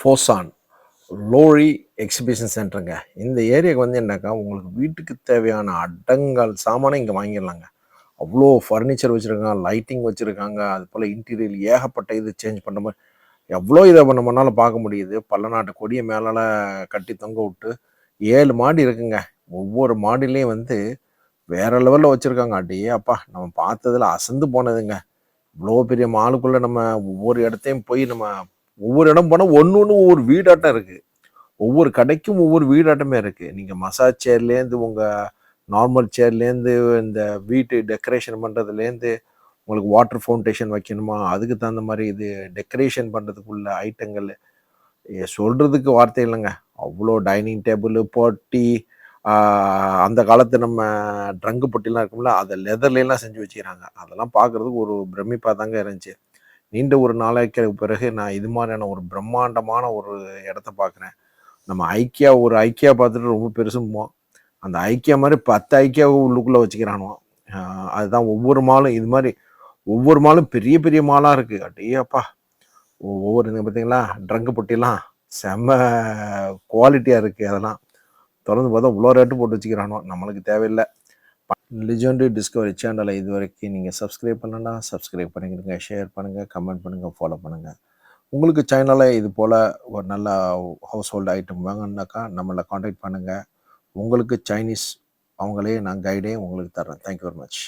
ஃபோசான் lorry exhibition சென்டருங்க இந்த ஏரியாவுக்கு வந்து என்னக்கா உங்களுக்கு வீட்டுக்கு தேவையான அடங்கல் சாமானை இங்கே வாங்கிடலாங்க. அவ்வளோ ஃபர்னிச்சர் வச்சுருக்காங்க லைட்டிங் வச்சுருக்காங்க அது போல் இன்டீரியர் ஏகப்பட்ட இது சேஞ்ச் பண்ண மாதிரி. எவ்வளோ இதை நம்ம நம்மளால பார்க்க முடியுது. பல்லநாட்டு கொடியை மேலால் கட்டி தொங்க விட்டு ஏழு மாடி இருக்குங்க. ஒவ்வொரு மாடிலையும் வந்து வேற லெவலில் வச்சுருக்காங்க. அடியே அப்பா நம்ம பார்த்ததுல அசந்து போனதுங்க. இவ்வளோ பெரிய மாலுக்குள்ளே நம்ம ஒவ்வொரு இடத்தையும் போய் நம்ம ஒவ்வொரு இடம் போனால் ஒன்று ஒன்று ஒவ்வொரு வீடாட்டம் இருக்குது ஒவ்வொரு கடைக்கும் ஒவ்வொரு வீடாட்டமே இருக்குது நீங்கள் மசாஜ் சேர்லேருந்து உங்கள் நார்மல் சேர்லேருந்து இந்த வீட்டு டெக்கரேஷன் பண்ணுறதுலேருந்து உங்களுக்கு வாட்டர் ஃபவுண்டேஷன் வைக்கணுமா? அதுக்கு தகுந்த மாதிரி இது டெக்கரேஷன் பண்ணுறதுக்குள்ள ஐட்டங்கள் சொல்கிறதுக்கு வார்த்தை இல்லைங்க. அவ்வளோ டைனிங் டேபிள் பொட்டி அந்த காலத்து நம்ம ட்ரங்கு பொட்டிலாம் இருக்கும்ல அதை லெதர்லாம் செஞ்சு வச்சுக்கிறாங்க. அதெல்லாம் பார்க்குறதுக்கு ஒரு பிரமிப்பாக தாங்க இருந்துச்சு. நீண்ட ஒரு நாளைக்கு பிறகு நான் இது மாதிரியான ஒரு பிரம்மாண்டமான ஒரு இடத்த பார்க்குறேன் நம்ம ஐக்கியா ஒரு ஐக்கியா பார்த்துட்டு ரொம்ப பெருசும்போம் அந்த ஐக்கியா மாதிரி பத்து ஐக்கியாவை உள்ளுக்குள்ளே வச்சுக்கிறானுவோம் அதுதான் ஒவ்வொரு மாலும் இது மாதிரி ஒவ்வொரு மாலும் பெரிய பெரிய மாலாக இருக்குது அட்டே ஒவ்வொரு இது பார்த்தீங்களா ட்ரங்கு பொட்டிலாம் செம்ம குவாலிட்டியாக இருக்குது அதெல்லாம். திறந்து பார்த்தா இவ்வளோ ரேட்டு போட்டு வச்சுக்கிறானோ நம்மளுக்கு தேவையில்லை. லிஜெண்டரி டிஸ்கவரி சேனலை இது வரைக்கும் நீங்கள் சப்ஸ்கிரைப் பண்ணலன்னா சப்ஸ்கிரைப் பண்ணிக்கிடுங்க ஷேர் பண்ணுங்கள் கமெண்ட் பண்ணுங்கள் ஃபாலோ பண்ணுங்கள் உங்களுக்கு சேனலில் இது போல் ஒரு நல்ல ஹவுஸ் ஹோல்டு ஐட்டம் வாங்கணுன்னாக்கா நம்மளை காண்டாக்ட் பண்ணுங்கள் உங்களுக்கு சைனீஸ் அவங்களே நான் கைடே உங்களுக்கு தர்றேன். Thank you very much